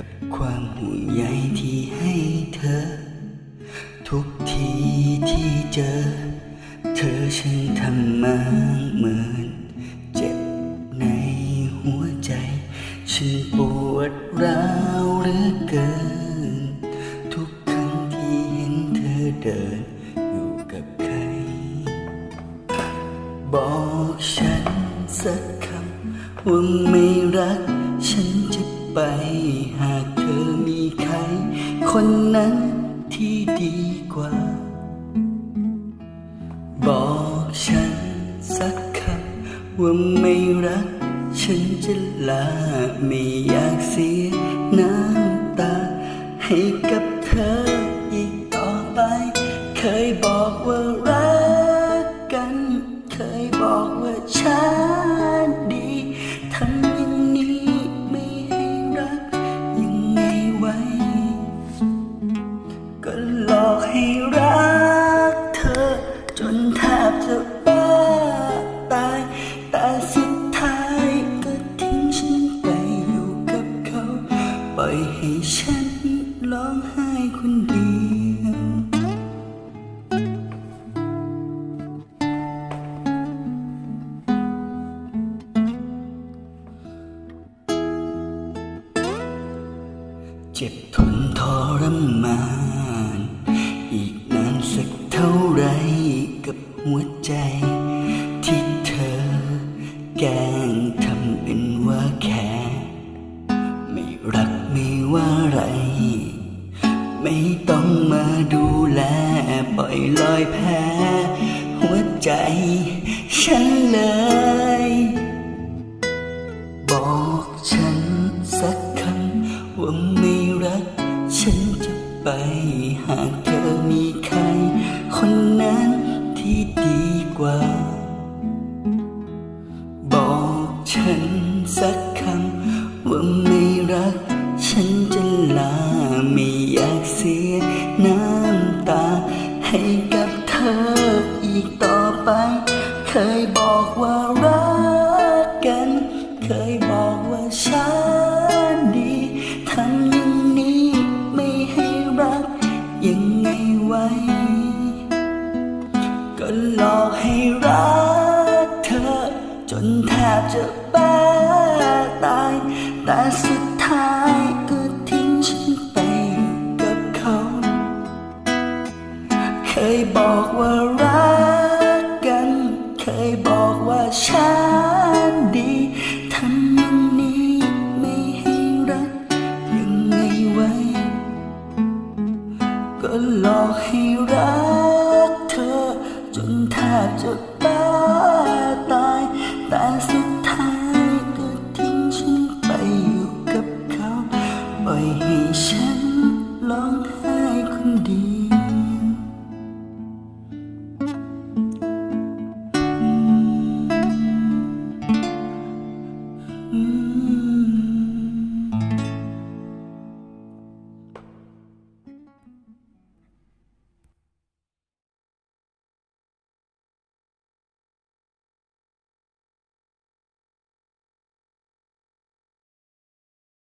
กับความห่วงใยที่ให้เธอ ทุกทีที่เจอ เธอฉันทำมาเหมือนเจ็บในหัวใจ ฉันปวดร้าวเหลือเกิน ทุกครั้งที่เห็นเธอเดิน อยู่กับใคร บอกฉันสักคำว่าไม่รักฉัน ไปหากเธอมีใคร คนนั้นที่ดีกว่า บอกฉันสักคำว่าไม่รัก ฉันจะลาไม่อยากเสียน้ำตาให้ ปล่อยให้ฉันร้องไห้คนเดียวเจ็บทนทรมาน อีกนานสักเท่าไรกับหัวใจ รักไม่ว่าไร ไม่ต้องมาดูแล ปล่อยลอยแพ้ หัวใจฉันเลย บอกฉันสักคำว่าไม่รัก ฉันจะไปหากเธอมีใคร คนนั้นที่ดีกว่า บอกฉันสักคำว่า ต่อไป เคยบอกว่ารักกัน เคยบอกว่าฉันดีทำอย่างนี้ไม่ให้รัก ยังไงไว้ ก็หลอกให้รักเธอ จนแทบจะบ้าตายแต่สุด อกให้รักเธอ จนแทบจะบ้าตาย แต่สุดท้ายก็ทิ้งฉันไปอยู่กับเขาปล่อยให้ฉันร้อง